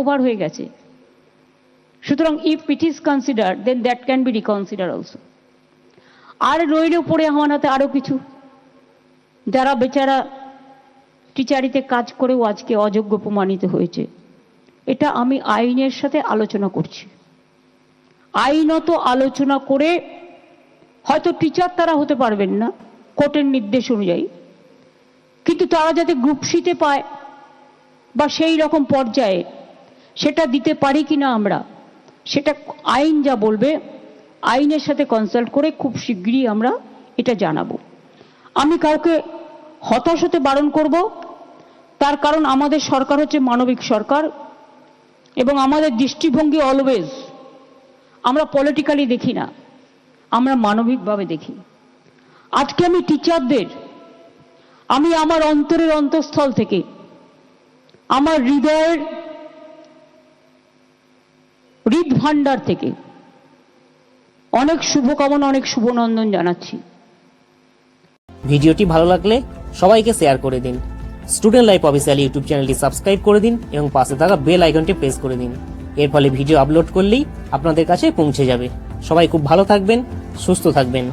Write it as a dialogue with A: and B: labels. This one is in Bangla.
A: ওভার হয়ে গেছে। সুতরাং if it is consider then that can be reconsider also আর রইল পড়ে আমার হাতে আরও কিছু। যারা বেচারা টিচারিতে কাজ করেও আজকে অযোগ্য প্রমাণিত হয়েছে। এটা আমি আইনের সাথে আলোচনা করছি। আইনত আলোচনা করে হয়তো টিচার তারা হতে পারবেন না, কোর্টের নির্দেশ অনুযায়ী। কিন্তু তারা যাতে গ্রুপ সিতে পায় বা সেই রকম পর্যায়ে সেটা দিতে পারি কি না আমরা? সেটা আইন যা বলবে, আইনের সাথে কনসাল্ট করে খুব শিগগিরই আমরা এটা জানাব। আমি কাউকে হতাশ হতে বারণ করব, তার কারণ আমাদের সরকার হচ্ছে মানবিক সরকার এবং আমাদের দৃষ্টিভঙ্গি অলওয়েজ আমরা পলিটিক্যালি দেখি না, আমরা মানবিকভাবে দেখি। আজকে আমি টিচারদের আমি আমার অন্তরের অন্তঃস্থল থেকে, আমার হৃদয়ের ভাণ্ডার থেকে। অনেক শুভকামনা, অনেক শুভনন্দন জানাচ্ছি।
B: ভিডিওটি ভালো লাগলে সবাইকে শেয়ার করে দিন। স্টুডেন্ট লাইফ অফিসিয়াল ইউটিউব চ্যানেলটি সাবস্ক্রাইব করে দিন এবং পাশে থাকা বেল আইকনটি প্রেস করে দিন। এর ফলে ভিডিও আপলোড করলেই আপনাদের কাছে পৌঁছে যাবে। সবাই খুব ভালো থাকবেন, সুস্থ থাকবেন।